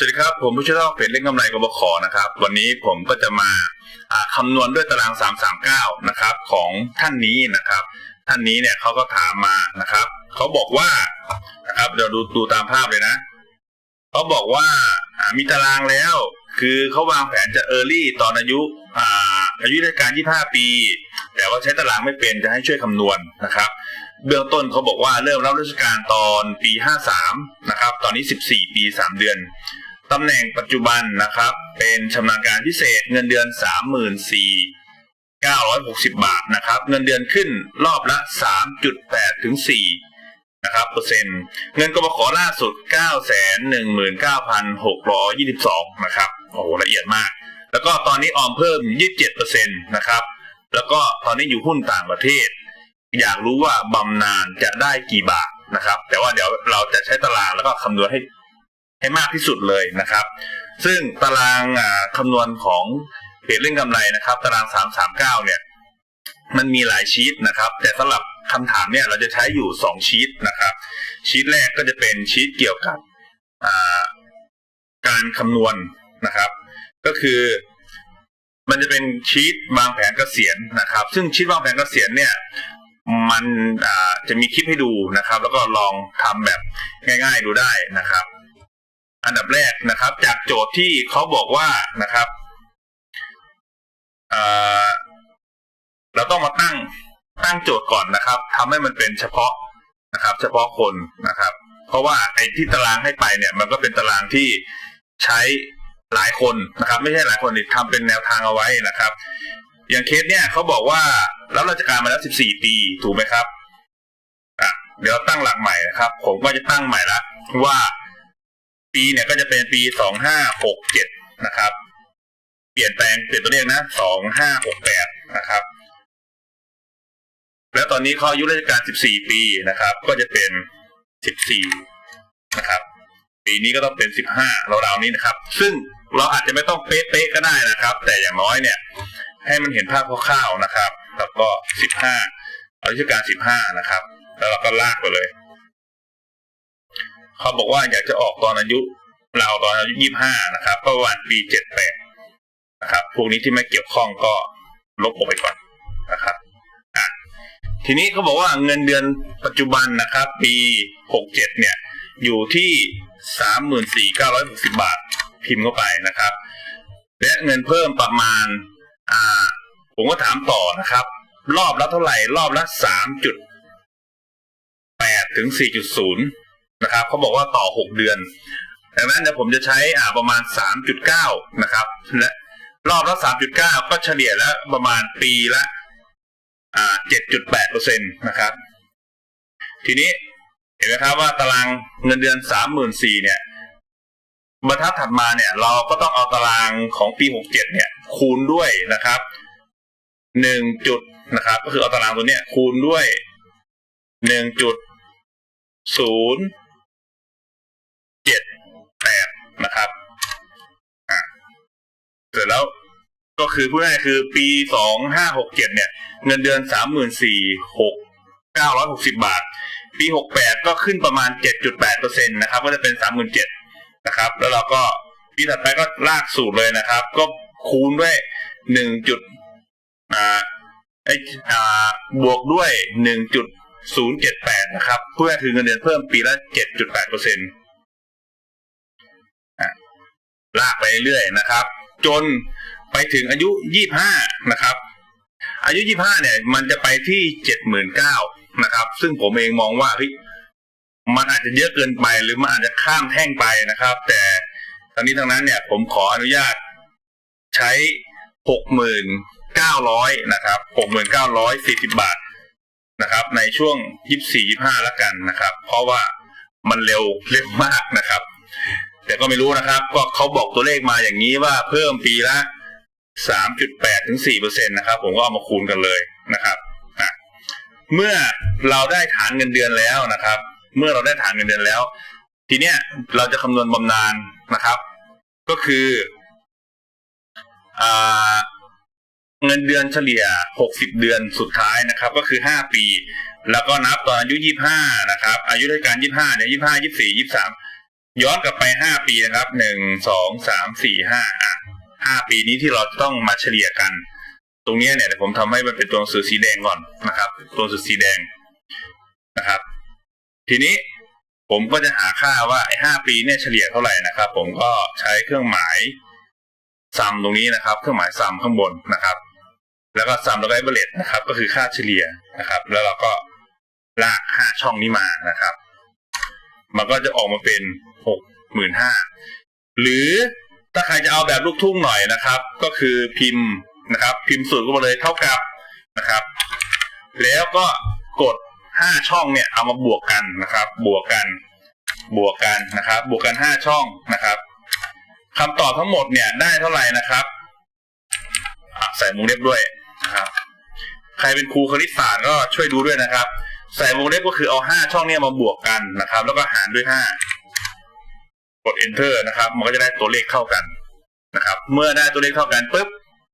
สวัสดีครับ ผมผู้ช่วยเล่าเพจเล่นกำไรกบขนะครับ วันนี้ผมก็จะมาคำนวณด้วยตาราง 339 นะครับ ของท่านนี้นะครับ ท่านนี้เนี่ยเขาก็ถามมานะครับเขาบอกว่านะครับเดี๋ยวดูดูตามภาพเลยนะเขาบอกว่ามีตารางแล้ว คือเขาวางแผนจะเออร์ลี่ตอนอายุอาอายุราชการ 25 ปี แต่ว่าใช้ตารางไม่เป็นจะให้ช่วยคำนวณนะครับเบื้องต้นเขาบอกว่าเริ่มรับราชการตอนปี 53 นะครับ ตอนนี้ 14 ปี 3 เดือน ตำแหน่งปัจจุบันนะครับ เป็นชำนาญการพิเศษเงินเดือน 34 960 บาทนะครับ เงินเดือนขึ้นรอบละ 3.8 ถึง 4 นะครับเปอร์เซ็นต์เงินกบขล่าสุด 919,622 นะครับ โอ้โห ละเอียดมาก แล้วก็ตอนนี้ออมเพิ่ม 27%นะครับ แล้วก็ตอนนี้อยู่หุ้นต่างประเทศ อยากรู้ว่าบำนาญจะได้กี่บาทนะครับ แต่ว่าเดี๋ยวเราจะใช้ตารางแล้วก็คำนวณให้ ให้มากที่สุดเลยนะครับ ซึ่งตารางคำนวณของเพจเล่นกำไรนะครับ ตาราง 339 เนี่ย มันมีหลายชีตนะครับ แต่สำหรับคำถามเนี่ยเราจะใช้อยู่ 2 ชีตนะครับ ชีตแรกก็จะเป็นชีตเกี่ยวกับการคำนวณนะครับ ก็คือมันจะเป็นชีตวางแผนเกษียณนะครับ ซึ่งชีตวางแผนเกษียณเนี่ยมันจะมีคลิปให้ดูนะครับ แล้วก็ลองทำแบบง่าย ๆ ดูได้นะครับ อันดับแรกนะครับ จากโจทย์ที่เขาบอกว่านะครับเเราต้องมาตั้งตั้งโจทย์ก่อนนะครับทำให้มันเป็นเฉพาะนะครับ เฉพาะคนนะครับ เพราะว่าไอ้ที่ตารางให้ไปเนี่ย มันก็เป็นตารางที่ใช้หลายคนนะครับ ไม่ใช่หลายคนนี่ทำเป็นแนวทางเอาไว้นะครับ อย่างเคสเนี่ยเขาบอกว่ารับราชการมาแล้ว 14 ปีถูกไหมครับอะเดี๋ยวตั้งหลักใหม่นะครับ ผมก็จะตั้งใหม่ละว่า ปีเนี่ยก็จะเป็นปี2567นะครับ เปลี่ยนแปลงเปลี่ยนตัวเลขนะ2568นะครับ แล้วตอนนี้เขาอายุราชการ14ปีนะครับ ก็จะเป็น14นะครับ ปีนี้ก็ต้องเป็น15ราวๆนี้นะครับ ซึ่งเราอาจจะไม่ต้องเป๊ะๆก็ได้นะครับ แต่อย่างน้อยเนี่ย ให้มันเห็นภาพคร่าวๆนะครับ แล้วก็15อายุราชการ15นะครับ แล้วเราก็ลากไปเลย เขาบอกว่าอยากจะออกตอนอายุเราตอนอายุ25นะครับประมาณปี78นะครับ พวกนี้ที่ไม่เกี่ยวข้องก็ลบออกไปก่อนนะครับอะทีนี้เขาบอกว่าเงินเดือนปัจจุบันนะครับ ปี67เจ็ดเนี่ย อยู่ที่34,960บาทพิมพ์เข้าไปนะครับ และเงินเพิ่มประมาณ อ่า ผมก็ถามต่อนะครับ รอบละเท่าไหร่ รอบละ3.8ถึง4.0นย์ นะครับเขาบอกว่าต่อ 6 เดือน ดังนั้นเดี๋ยวผมจะใช้อ่าประมาณ 3.9 นะครับ และรอบละ 3.9 ก็เฉลี่ยแล้วประมาณปีละอ่า7.8เปอร์เซ็นต์นะครับ ทีนี้เห็นไหมครับว่าตารางเงินเดือน 34,000เนี่ยบรรทัดถัดมาเนี่ย เราก็ต้องเอาตารางของปี 67 เนี่ย คูณด้วยนะครับ1จุดนะครับ ก็คือเอาตารางตัวเนี้ยคูณด้วย1จุดศูนย์เจ็ดแปดนะครับ อ่าเส ร็จแล้ว ก็คือพูดง่ายคือปีสองห้าหกเจ็ดเนี่ย เงินเดือนสามหมื่นสี่หกเก้าร้อยหกสิบาท ปีหกแปดก็ขึ้นประมาณเจ็ดจุดแปดเปอร์เซ็นตนะครับ ก็จะเป็นสามหมื่นเจ็ดนะครับ แล้วเราก็ปีถัดไปก็ลากสูตรเลยนะครับ ก็คูณด้วยหนึ่งจุดอ่าไออ่าบวกด้วยหนึ่งจุด078นะครับเพื่อคือเงินเดือนเพิ่มปีละ7.8เปอร์เซ็นต์ลากไปเรื่อยนะครับ จนไปถึงอายุ25นะครับ อายุ25เนี่ย มันจะไปที่79,000นะครับ ซึ่งผมเองมองว่าเฮ้ยมันอาจจะเยอะเกินไปหรือมันอาจจะข้ามแท่งไปนะครับ แต่ทั้งนี้ทั้งนั้นเนี่ย ผมขออนุญาตใช้6,900นะครับ6,940บาทนะครับ ในช่วง24 25แล้วกันนะครับ เพราะว่ามันเร็วเร็วมากนะครับ แต่ก็ไม่รู้นะครับ ก็เขาบอกตัวเลขมาอย่างนี้ว่าเพิ่มปีละ 3.8 ถึง 4%นะครับ ผมก็เอามาคูณกันเลยนะครับอะเมื่อเราได้ฐานเงินเดือนแล้วนะครับ เมื่อเราได้ฐานเงินเดือนแล้ว ทีเนี้ยเราจะคำนวณบำนาญนะครับ ก็คืออ่าเงินเดือนเฉลี่ย 60 เดือนสุดท้ายนะครับ ก็คือ 5 ปี แล้วก็นับตอนอายุ 25 นะครับ อายุราชการ 25 เนี่ย 25 24 23 ย้อนกลับไปห้าปีนะครับหนึ่งสองสามสี่ห้าอะห้าปีนี้ที่เราจะต้องมาเฉลี่ยกัน ตรงนี้เนี่ยเดี๋ยวผมทำให้มันเป็นตัวหนังสือสีแดงก่อนนะครับ ตัวหนังสือสีแดงนะครับ ทีนี้ผมก็จะหาค่าว่าไอห้าปีเนี่ยเฉลี่ยเท่าไหร่นะครับ ผมก็ใช้เครื่องหมายซัมตรงนี้นะครับ เครื่องหมายซัมข้างบนนะครับ แล้วก็ซัมแล้วก็เอเบอเรนะครับ ก็คือค่าเฉลี่ยนะครับ แล้วเราก็ลากห้าช่องนี้มานะครับ มันก็จะออกมาเป็นหกหมื่นห้าหรือถ้าใครจะเอาแบบลูกทุ่งหน่อยนะครับ ก็คือพิมพ์นะครับ พิมพ์สูตรก็มาเลยเท่ากับนะครับ แล้วก็กดห้าช่องเนี่ยเอามาบวกกันนะครับ บวกกัน บวกกันนะครับ บวกกันห้าช่องนะครับคำตอบทั้งหมดเนี่ยได้เท่าไหร่นะครับใส่วงเล็บด้วยนะครับ ใครเป็นครูคณิตศาสตร์ก็ช่วยดูด้วยนะครับ ใส่วงเล็บก็คือเอาห้าช่องเนี้มาบวกกันนะครับ แล้วก็หารด้วยห้ากด enter นะครับ มันก็จะได้ตัวเลขเท่ากันนะครับ เมื่อได้ตัวเลขเท่ากันปุ๊บ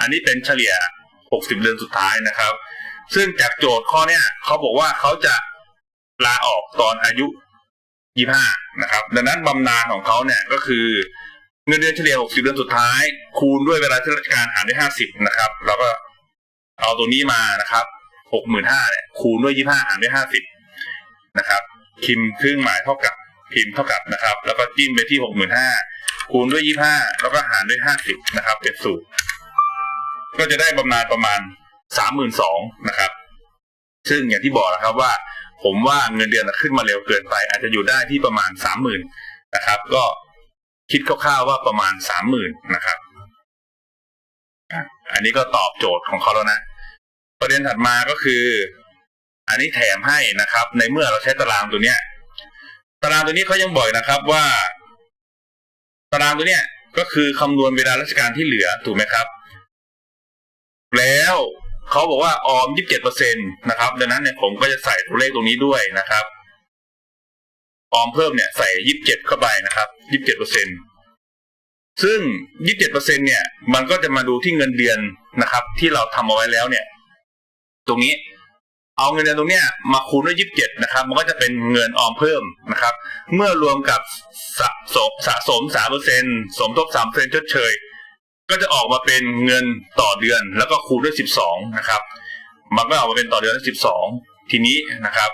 อันนี้เป็นเฉลี่ย 60 เดือนสุดท้ายนะครับ ซึ่งจากโจทย์ข้อเนี้ยเขาบอกว่าเขาจะลาออกตอนอายุ 25 นะครับ ดังนั้นบำนาญของเขาเนี่ยก็คือเงินเดือนเฉลี่ย 60 เดือนสุดท้าย คูณด้วยเวลาที่ราชการหารด้วย 50 นะครับ แล้วก็เอาตัวนี้มานะครับ 65,000เนี่ยคูณด้วย25หารด้วย50นะครับพิมพ์เครื่องหมายเท่ากับพิมพ์เท่ากับนะครับ แล้วก็จิ้มไปที่65,000คูณด้วย25แล้วก็หารด้วย50นะครับ เป็นสูตร ก็จะได้บำนาญประมาณ32,000นสองนะครับ ซึ่งอย่างที่บอกนะครับว่า ผมว่าเงินเดือนขึ้นมาเร็วเกินไป อาจจะอยู่ได้ที่ประมาณ30,000นนะครับ ก็คิดคร่าวๆว่าประมาณ30,000นนะครับ อันนี้ก็ตอบโจทย์ของเขาแล้วนะ ประเด็นถัดมาก็คือ อันนี้แถมให้นะครับ ในเมื่อเราใช้ตารางตัวเนี้ย ตารางตัวนี้เขายังบอกนะครับว่า ตารางตัวเนี้ยก็คือคำนวณเวลาราชการที่เหลือถูกไหมครับ แล้วเขาบอกว่าออม 27%นะครับ ดังนั้นเนี่ยผมก็จะใส่ตัวเลขตรงนี้ด้วยนะครับ ออมเพิ่มเนี่ยใส่ 27 เข้าไปนะครับ 27%ซึ่ง 27%เนี่ย มันก็จะมาดูที่เงินเดือนนะครับ ที่เราทำเอาไว้แล้วเนี่ย ตรงนี้ เอาเงินเดือนตรงเนี้ยมาคูณด้วย27นะครับ มันก็จะเป็นเงินออมเพิ่มนะครับ เมื่อรวมกับสะสมสะสม3%สมทบ3%ชดเชย ก็จะออกมาเป็นเงินต่อเดือน แล้วก็คูณด้วย12นะครับ มันก็ออกมาเป็นต่อเดือนละ12ทีนี้นะครับ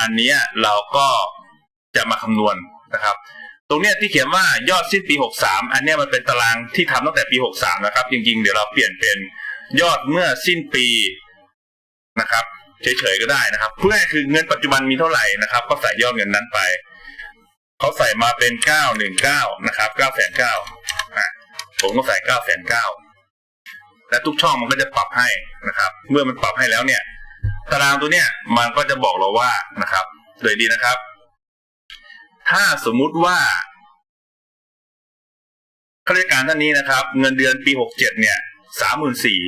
อันนี้เราก็จะมาคำนวณนะครับ ตรงเนี้ยที่เขียนว่ายอดสิ้นปี 63 อันเนี้ยมันเป็นตารางที่ทำตั้งแต่ปี 63 นะครับ จริงๆ เดี๋ยวเราเปลี่ยนเป็น ยอดเมื่อสิ้นปีนะครับเฉยๆก็ได้นะครับเพื่อคือเงินปัจจุบันมีเท่าไหร่นะครับ ก็ใส่ยอดเงินนั้นไปเขาใส่มาเป็น919นะครับ909อะผมก็ใส่909แสนเก้าและทุกช่องมันก็จะปรับให้นะครับ เมื่อมันปรับให้แล้วเนี่ย ตารางตัวเนี้ยมันก็จะบอกเราว่านะครับเลยดีนะครับ ถ้าสมมุติว่าข้าราชการท่านนี้นะครับ เงินเดือนปีหกเจ็ดเนี่ย สามหมื่นสี่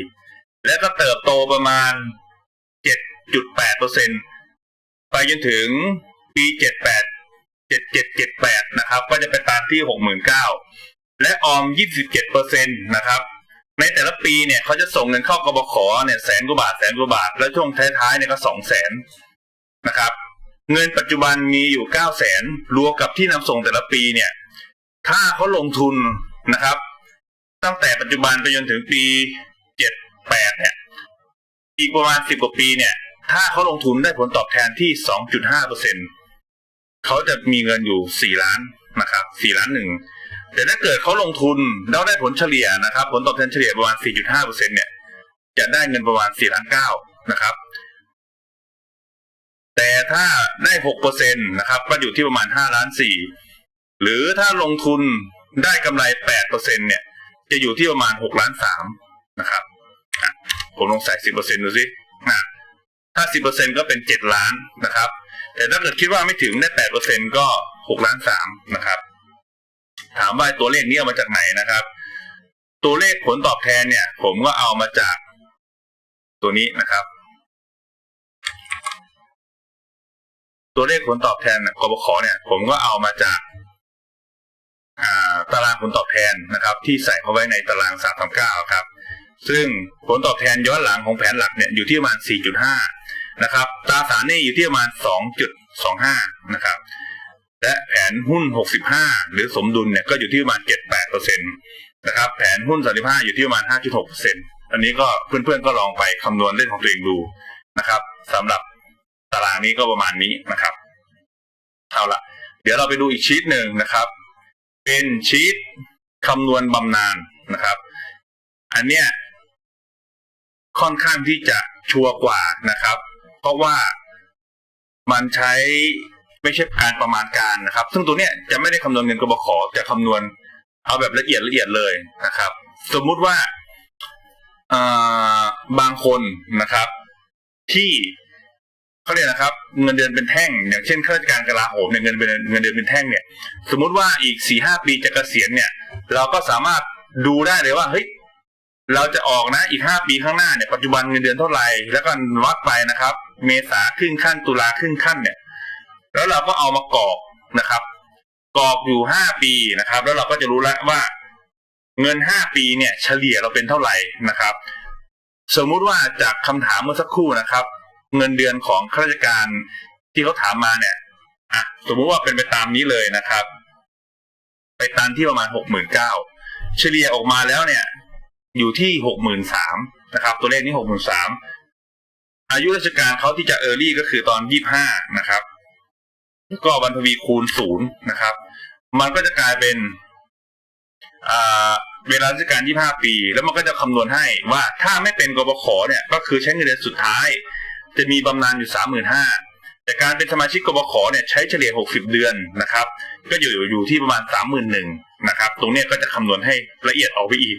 แล้วก็เติบโตประมาณเจ็ดจุดแปดเปอร์เซ็นไปจนถึงปีเจ็ดแปดเจ็ดเจ็ดเจ็ดแปดนะครับ ก็จะไปตามที่หกหมื่นเก้าและออมยี่สิบเจ็ดเปอร์เซ็นตนะครับ ในแต่ละปีเนี่ยเขาจะส่งเงินเข้ากบขเนี่ยแสนกว่าบาทแสนกว่าบาท แล้วช่วงท้ายๆเนี่ยก็สองแสนนะครับ เงินปัจจุบันมีอยู่เก้าแสนรวมกับที่นำส่งแต่ละปีเนี่ย ถ้าเขาลงทุนนะครับ ตั้งแต่ปัจจุบันไปจนถึงปีเจ็ดแปดเนี่ย อีกประมาณสิบกว่าปีเนี่ย ถ้าเขาลงทุนได้ผลตอบแทนที่สองจุดห้าเปอร์เซ็นเขาจะมีเงินอยู่สี่ล้านนะครับสี่ล้านหนึ่งแต่ถ้าเกิดเขาลงทุนแล้วได้ผลเฉลี่ยนะครับ ผลตอบแทนเฉลี่ยประมาณ 4.5เปอร์เซ็นเนี่ยจะได้เงินประมาณ4ล้านเก้านะครับ แต่ถ้าได้6เปอร์เซ็นตนะครับก็อยู่ที่ประมาณ5ล้าน4หรือถ้าลงทุนได้กำไร8เปอร์เซ็นเนี่ย จะอยู่ที่ประมาณ6ล้าน3นะครับผมลองใส่10เปอร์เซ็นต์ดูสินะถ้า10เปอร์เซ็นก็เป็น7ล้านนะครับ แต่ถ้าเกิดคิดว่าไม่ถึงได้8เปอร์เซ็นก็6ล้าน3นะครับ ถามว่าตัวเลขนี้เอามาจากไหนนะครับ ตัวเลขผลตอบแทนเนี่ย ผมก็เอามาจากตัวนี้นะครับ ตัวเลขผลตอบแทนกบขเนี่ย ผมก็เอามาจาก ตารางผลตอบแทนนะครับ ที่ใส่เข้าไว้ในตารางสามสามเก้าครับ ซึ่งผลตอบแทนย้อนหลังของแผนหลักเนี่ยอยู่ที่ประมาณ 4.5 นะครับตราสารนี้อยู่ที่ประมาณ 2.25 นะครับ และแผนหุ้น 65 หรือสมดุลเนี่ยก็อยู่ที่ประมาณ 7-8เปอร์เซ็นตนะครับ แผนหุ้น 35 อยู่ที่ประมาณ 5.6เปอร์เซ็นอันนี้ก็เพื่อนๆก็ลองไปคำนวณเล่นของตัวเองดูนะครับสำหรับตารางนี้ก็ประมาณนี้นะครับเอาละเดี๋ยวเราไปดูอีกชีตหนึ่งนะครับ เป็นชีตคำนวณบำนาญนะครับ อันเนี้ยค่อนข้างที่จะชัวร์กว่านะครับ เพราะว่ามันใช้ไม่ใช่การประมาณการนะครับ ซึ่งตัวเนี้ยจะไม่ได้คำนวณเงินกบขจะคำนวณเอาแบบละเอียดละเอียดเลยนะครับ สมมุติว่าบางคนนะครับ ที่ เขาเรียกนะครับเงินเดือนเป็นแท่ง อย่างเช่นข้าราชการกลาโหมเนี่ยเงินเป็นเงินเดือนเป็นแท่งเนี่ย สมมุติว่าอีกสี่ห้าปีจะเกษียณเนี่ย เราก็สามารถดูได้เลยว่าเฮ้ยเราจะออกนะอีกห้าปีข้างหน้าเนี่ยปัจจุบันเงินเดือนเท่าไหร่แล้วก็วัดไปนะครับ เมษาครึ่งขั้นตุลาครึ่งขั้นเนี่ย แล้วเราก็เอามากรอกนะครับกรอกอยู่ห้าปีนะครับ แล้วเราก็จะรู้แล้วว่า เงินห้าปีเนี่ย เฉลี่ยเราเป็นเท่าไหร่นะครับ สมมุติว่าจากคำถามเมื่อสักครู่นะครับ เงินเดือนของข้าราชการที่เขาถามมาเนี่ยอะสมมุติว่าเป็นไปตามนี้เลยนะครับ ไปตันที่ประมาณหกหมื่นเก้าเฉลี่ยออกมาแล้วเนี่ย อยู่ที่หกหมื่นสามนะครับ ตัวเลขนี้หกหมื่นสามอายุราชการเขาที่จะเออร์ลี่ก็คือตอนยี่ห้านะครับ ก็วันทวีคูณศูนย์นะครับ มันก็จะกลายเป็นเวลาราชการ 25 ปี แล้วมันก็จะคำนวณให้ว่าถ้าไม่เป็นกบขเนี่ย ก็คือใช้เงินเดือนสุดท้าย จะมีบำนาญอยู่35,000แต่การเป็นสมาชิกกบขเนี่ยใช้เฉลี่ย 60 เดือนนะครับ ก็อยู่อยู่ที่ประมาณ 31,000นะครับ ตรงนี้ก็จะคำนวณให้ละเอียดออกไปอีก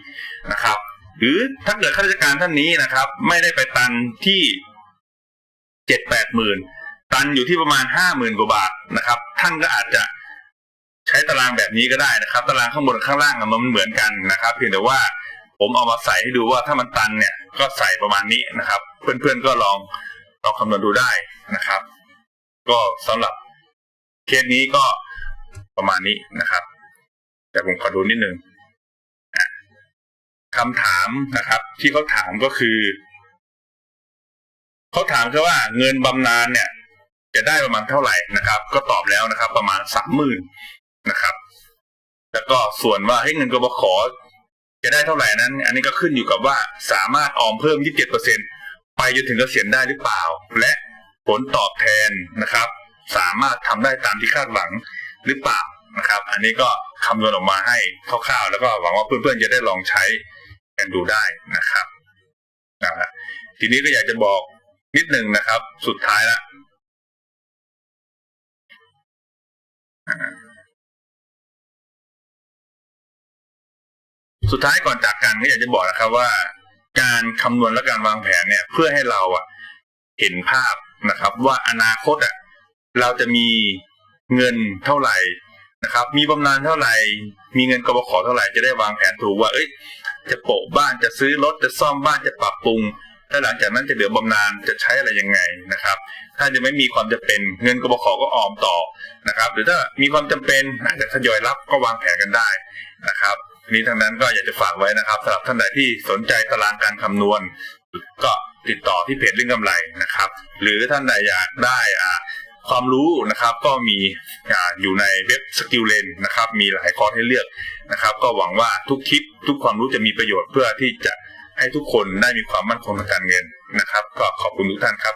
นะครับ หรือถ้าเกิดข้าราชการท่านนี้นะครับ ไม่ได้ไปตันที่เจ็ดแปดหมื่นตันอยู่ที่ประมาณห้าหมื่นกว่าบาทนะครับ ท่านก็อาจจะใช้ตารางแบบนี้ก็ได้นะครับ ตารางข้างบนข้างล่างมันเหมือนกันนะครับ เพียงแต่ว่าผมเอามาใส่ให้ดูว่าถ้ามันตันเนี่ยก็ใส่ประมาณนี้นะครับ เพื่อนๆก็ลอง ลองคำนวณดูได้นะครับ ก็สำหรับเคสนี้ก็ประมาณนี้นะครับ แต่ผมขอดูนิดนึงคำถามนะครับ ที่เขาถามก็คือเขาถามแค่ว่าเงินบำนาญเนี่ย จะได้ประมาณเท่าไหร่นะครับ ก็ตอบแล้วนะครับ ประมาณสามหมื่นนะครับ แล้วก็ส่วนว่าให้เงินกบขจะได้เท่าไหร่นั้น อันนี้ก็ขึ้นอยู่กับว่าสามารถออมเพิ่ม27% ไปจนถึงเกษียณได้หรือเปล่า และผลตอบแทนนะครับ สามารถทำได้ตามที่คาดหวังหรือเปล่านะครับ อันนี้ก็คำนวณออกมาให้คร่าวๆแล้วก็หวังว่าเพื่อนๆจะได้ลองใช้กันดูได้นะครับนะฮะทีนี้ก็อยากจะบอกนิดหนึ่งนะครับ สุดท้ายละสุดท้ายก่อนจากกันก็อยากจะบอกนะครับว่า การคำนวณและการวางแผนเนี่ย เพื่อให้เราอะเห็นภาพนะครับ ว่าอนาคตอะเราจะมีเงินเท่าไหร่นะครับ มีบำนาญเท่าไหร่ มีเงินกบขเท่าไหร่จะได้วางแผนถูกว่าเอ้ย จะโปะบ้านจะซื้อรถจะซ่อมบ้านจะปรับปรุงถ้าหลังจากนั้นจะเหลือบำนาญจะใช้อะไรยังไงนะครับ ถ้าจะไม่มีความจำเป็นเงินกบขก็ออมต่อนะครับ หรือถ้ามีความจำเป็นอาจจะทยอยรับก็วางแผนกันได้นะครับ นี้ทั้งนั้นก็อยากจะฝากไว้นะครับสำหรับท่านใดที่สนใจตารางการคำนวณ ก็ติดต่อที่เพจเรื่องกำไรนะครับ หรือท่านใดอยากได้อ่าความรู้นะครับก็มีอยู่ในเว็บสกิลเลนนะครับ มีหลายคอร์สให้เลือกนะครับ ก็หวังว่าทุกคลิป ทุกความรู้จะมีประโยชน์เพื่อที่จะให้ทุกคนได้มีความมั่นคงทางการเงินนะครับ ก็ขอบคุณทุกท่านครับ